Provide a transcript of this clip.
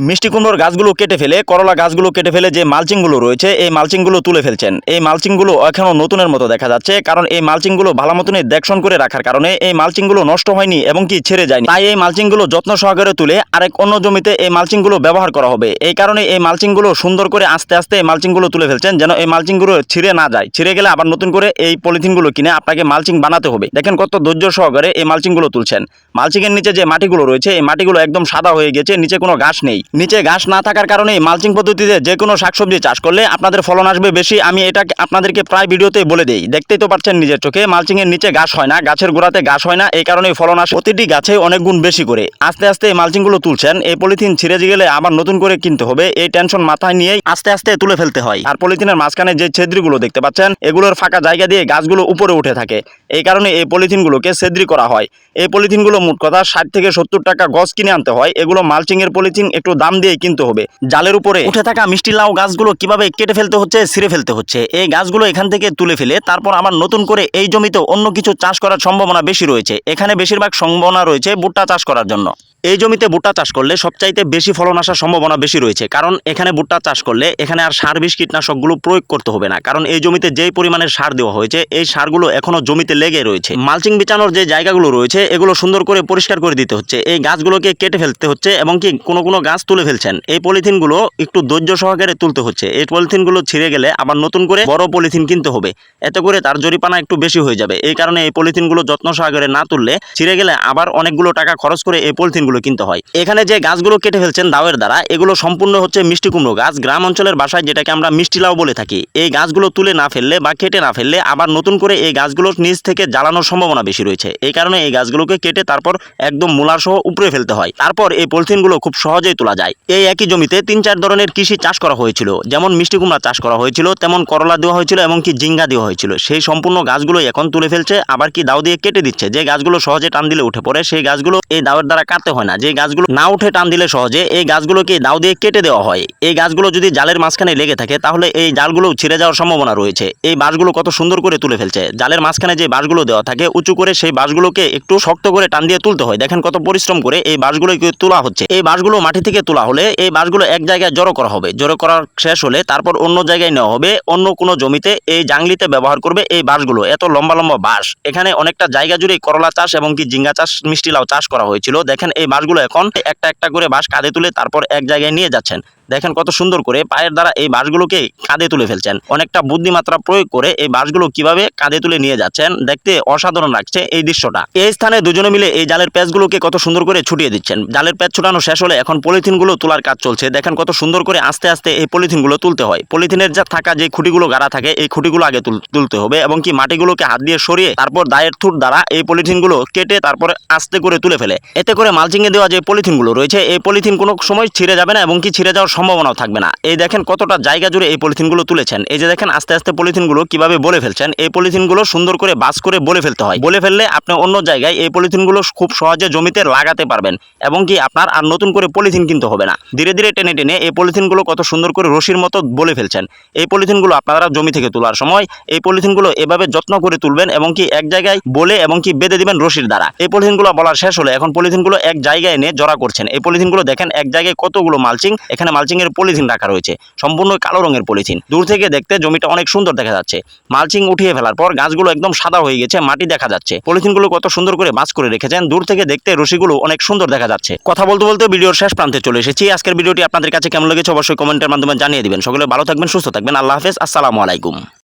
মিষ্টি কুমড়োর গাছগুলো কেটে ফেলে করলা গাছগুলো কেটে ফেলে যে মালচিংগুলো রয়েছে এই মালচিংগুলো তুলে ফেলছেন এই মালচিংগুলো এখনও নতুনের মতো দেখা যাচ্ছে কারণ এই মালচিংগুলো ভালো মতনই দেখশন করে রাখার কারণে এই মালচিংগুলো নষ্ট হয়নি এবং কি ছেড়ে যায়নি তাই এই মালচিংগুলো যত্ন সহকারে তুলে আরেক অন্য জমিতে এই মালচিংগুলো ব্যবহার করা হবে এই কারণে এই মালচিংগুলো সুন্দর করে আস্তে আস্তে এই মালচিংগুলো তুলে ফেলছেন যেন এই মালচিংগুলো ছিঁড়ে না যায় ছিঁড়ে গেলে আবার নতুন করে এই পলিথিনগুলো কিনে আপনাকে মালচিং বানাতে হবে দেখেন কত ধৈর্য সহকারে এই মালচিংগুলো তুলছেন মালচিংয়ের নিচে যে মাটিগুলো রয়েছে এই মাটিগুলো একদম সাদা হয়ে গেছে নিচে কোনো ঘাস নেই নিচে ঘাস না থাকার কারণে মালচিং পদ্ধতিতে যে কোনো শাকসবজি চাষ করলে আপনাদের ফলন আসবে বেশি। আমি এটা আপনাদেরকে প্রায় ভিডিওতে বলে দিই। দেখতেই তো পাচ্ছেন নিজের চোখে, মালচিংয়ের নিচে ঘাস হয় না, গাছের গোড়াতে ঘাস হয় না, এই কারণে ফলন আসে। প্রতিটি গাছে অনেক গুণ বেশি করে। আস্তে আস্তে মালচিংগুলো তুলছেন, এই পলিথিন ছিঁড়ে গেলে আবার নতুন করে কিনতে হবে। এই টেনশন মাথায় নিয়েই আস্তে আস্তে তুলে ফেলতে হয়। আর পলিথিনের মাঝখানে যে ছেদ্রিগুলো দেখতে পাচ্ছেন, এগুলোর ফাঁকা জায়গা দিয়ে গাছগুলো উপরে উঠে থাকে। এই কারণে এই পলিথিনগুলোকে ছেদ্রি করা হয়। এই পলিথিনগুলো মোট কথা ষাট থেকে সত্তর টাকা গছ কিনে আনতে হয়। এগুলো মালচিং এর পলিথিন, একটু দাম দিয়ে কিনতে হবে। জালের উপরে উঠে থাকা মিষ্টি লাউ গাছগুলো কীভাবে কেটে ফেলতে হচ্ছে, ছিঁড়ে ফেলতে হচ্ছে, এই গাছগুলো এখান থেকে তুলে ফেলে তারপর আবার নতুন করে এই জমিতে অন্য কিছু চাষ করার সম্ভাবনা বেশি রয়েছে। এখানে বেশিরভাগ সম্ভাবনা রয়েছে ভুট্টা চাষ করার জন্য। এই জমিতে ভুট্টা চাষ করলে সবচাইতে বেশি ফলন আসার সম্ভাবনা বেশি রয়েছে। কারণ এখানে ভুট্টা চাষ করলে এখানে আর সার বিষ কীটনাশকগুলো প্রয়োগ করতে হবে না। কারণ এই জমিতে যেই পরিমাণের সার দেওয়া হয়েছে, এই সারগুলো এখনও জমিতে লেগে রয়েছে। মালচিং বিছানোর যে জায়গাগুলো রয়েছে, এগুলো সুন্দর করে পরিষ্কার করে দিতে হচ্ছে। এই গাছগুলোকে কেটে ফেলতে হচ্ছে এবং কি কোনো কোনো গাছ তুলে ফেলছেন। এই পলিথিনগুলো একটু ধৈর্য সহকারে তুলতে হচ্ছে। এই পলিথিনগুলো ছিঁড়ে গেলে আবার নতুন করে বড় পলিথিন কিনতে হবে। এতে করে তার জরিপানা একটু বেশি হয়ে যাবে। এই কারণে এই পলিথিনগুলো যত্ন সহকারে না তুললে ছিঁড়ে গেলে আবার অনেকগুলো টাকা খরচ করে এই পলিথিনগুলো কিনতে হয়। এখানে যে গাছগুলো কেটে ফেলছেন দাওয়ের দ্বারা, এগুলো সম্পূর্ণ হচ্ছে মিষ্টি কুমড়ো গাছ। গ্রাম অঞ্চলের বাসায় যেটাকে আমরা মিষ্টি লাউ বলে থাকি, এই গাছগুলো তুলে না ফেললে বা কেটে না ফেললে আবার নতুন করে এই গাছগুলোর নিচ থেকে জ্বালানোর সম্ভাবনা বেশি রয়েছে। এই কারণে এই গাছগুলোকে কেটে তারপর একদম মূলার সহ উপরে ফেলতে হয়। তারপর এই পলিথিনগুলো খুব সহজেই তোলা যায়। এই একই জমিতে তিন চার ধরনের কৃষি চাষ করা হয়েছিল। যেমন মিষ্টি কুমড়া চাষ করা হয়েছিল, তেমন করলা দেওয়া হয়েছিল এবং কি জিঙ্গা দেওয়া হয়েছিল। সেই সম্পূর্ণ গাছগুলো এখন তুলে ফেলছে, আবার কি দাও দিয়ে কেটে দিচ্ছে। যে গাছগুলো সহজে টান দিলে উঠে পড়ে, সেই গাছগুলো এই দাওয়ের দ্বারা কাটতে হয় না। যে গাছগুলো না উঠে টান দিলে সহজে এই গাছগুলোকে দাও দিয়ে কেটে দেওয়া হয়। এই গাছগুলো যদি জালের মাঝখানে লেগে থাকে, তাহলে এই জালগুলো ছিঁড়ে যাওয়ার সম্ভাবনা রয়েছে। এই বাঁশগুলো কত সুন্দর করে তুলে ফেলছে। জালের মাঝখানে যে বাঁশগুলো দেওয়া থাকে, উঁচু করে সেই বাঁশগুলোকে একটু শক্ত করে টান দিয়ে তুলতে হয়। দেখেন কত পরিশ্রম করে এই বাঁশগুলোকে তোলা হচ্ছে। এই বাঁশগুলো মাটি থেকে তোলা হলে এই বাঁশগুলো এক জায়গায় জড়ো করা হবে। জড়ো করার শেষ হলে তারপর অন্য জায়গায় নেওয়া হবে। অন্য কোনো জমিতে এই জাংলিতে ব্যবহার করবে এই বাঁশগুলো। এত লম্বা লম্বা বাঁশ। এখানে অনেকটা জায়গা জুড়ে করলা চাষ এবং কি জিঙ্গা চাষ, মিষ্টি লাউ চাষ করা হয়েছিল। দেখেন এই বাঁশগুলো এখন একটা একটা করে বাঁশ কাঁধে তুলে তারপর এক জায়গায় নিয়ে যাচ্ছেন। দেখেন কত সুন্দর করে পায়ের দ্বারা এই বাঁশগুলোকে কাঁধে তুলে ফেলছেন। অনেকটা বুদ্ধিমাত্রা প্রয়োগ করে এই বাঁশগুলো কীভাবে কাঁধে তুলে নিয়ে যাচ্ছেন, দেখতে অসাধারণ লাগছে এই দৃশ্যটা। এই স্থানে দুজনে মিলে এই জালের প্যাচগুলোকে কত সুন্দর করে ছুটিয়ে দিচ্ছেন। জালের প্যাচ ছুটানো শেষ হলে এখন পলিথিনগুলো তোলার কাজ চলছে। দেখেন কত সুন্দর করে আস্তে আস্তে এই পলিথিনগুলো তুলতে হয়। পলিথিনের যা থাকা যে খুঁটিগুলো গাড়া থাকে, এই খুঁটিগুলো আগে তুল- তুলতে হবে এবং কি মাটিগুলোকে হাত দিয়ে সরিয়ে তারপর দায়ের থুট দ্বারা এই পলিথিনগুলো কেটে তারপরে আস্তে করে তুলে ফেলে। এতে করে মালচিংয়ে দেওয়া যে পলিথিনগুলো রয়েছে, এই পলিথিন কোনো সময় ছিঁড়ে যাবে না এবং কি ছিঁড়ে যাওয়ার সম্ভাবনাও থাকবে না। এই দেখেন কতটা জায়গা জুড়ে এই পলিথিনগুলো তুলেছেন। এই যে দেখেন আস্তে আস্তে পলিথিনগুলো কীভাবে বলে ফেলছেন, এই পলিথিনগুলো সুন্দর করে বাস করে বলে ফেলতে হয়। বলে ফেললে আপনি অন্য জায়গায় এই পলিথিনগুলো খুব সহজে জমিতে লাগাতে পারবেন এবং কি আপনার আর নতুন করে পলিথিন কিনতে হবে না। ধীরে ধীরে টেনে টেনে এই পলিথিনগুলো কত সুন্দর করে রশির মতো বলে ফেলছেন। এই পলিথিনগুলো আপনারা জমি থেকে তোলার সময় এই পলিথিনগুলো এভাবে যত্ন করে তুলবেন এবং কি এক জায়গায় বলে এবং কি বেঁধে দিবেন রশির দ্বারা। এই পলিথিনগুলো বলার শেষ হলে। এখন পলিথিনগুলো এক জায়গায় এনে জড়া করছেন। এই পলিথিনগুলো দেখেন এক জায়গায় কতগুলো মালচিং, এখানে মালচিং এর পলিথিন রাখা রয়েছে। সম্পূর্ণ কালো রঙের পলিথিন। দূর থেকে দেখতে জমিটা অনেক সুন্দর দেখা যাচ্ছে। মালচিং উঠিয়ে ফেলার পর গাছগুলো একদম সাদা হয়ে গেছে, মাটি দেখা যাচ্ছে। পলিথিনগুলো কত সুন্দর করে মাছ করে রেখেছেন। দূর থেকে দেখতে রশিগুলো অনেক সুন্দর দেখা যাচ্ছে। কথা বলতে বলতে ভিডিওর শেষ প্রান্তে চলে এসেছি। আজকের ভিডিওটি আপনাদের কাছে কেমন লেগেছে অবশ্যই কমেন্টের মাধ্যমে জানিয়ে দিবেন। সকলে ভালো থাকবেন, সুস্থ থাকবেন। আল্লাহ হাফেজ। আসসালামু আলাইকুম।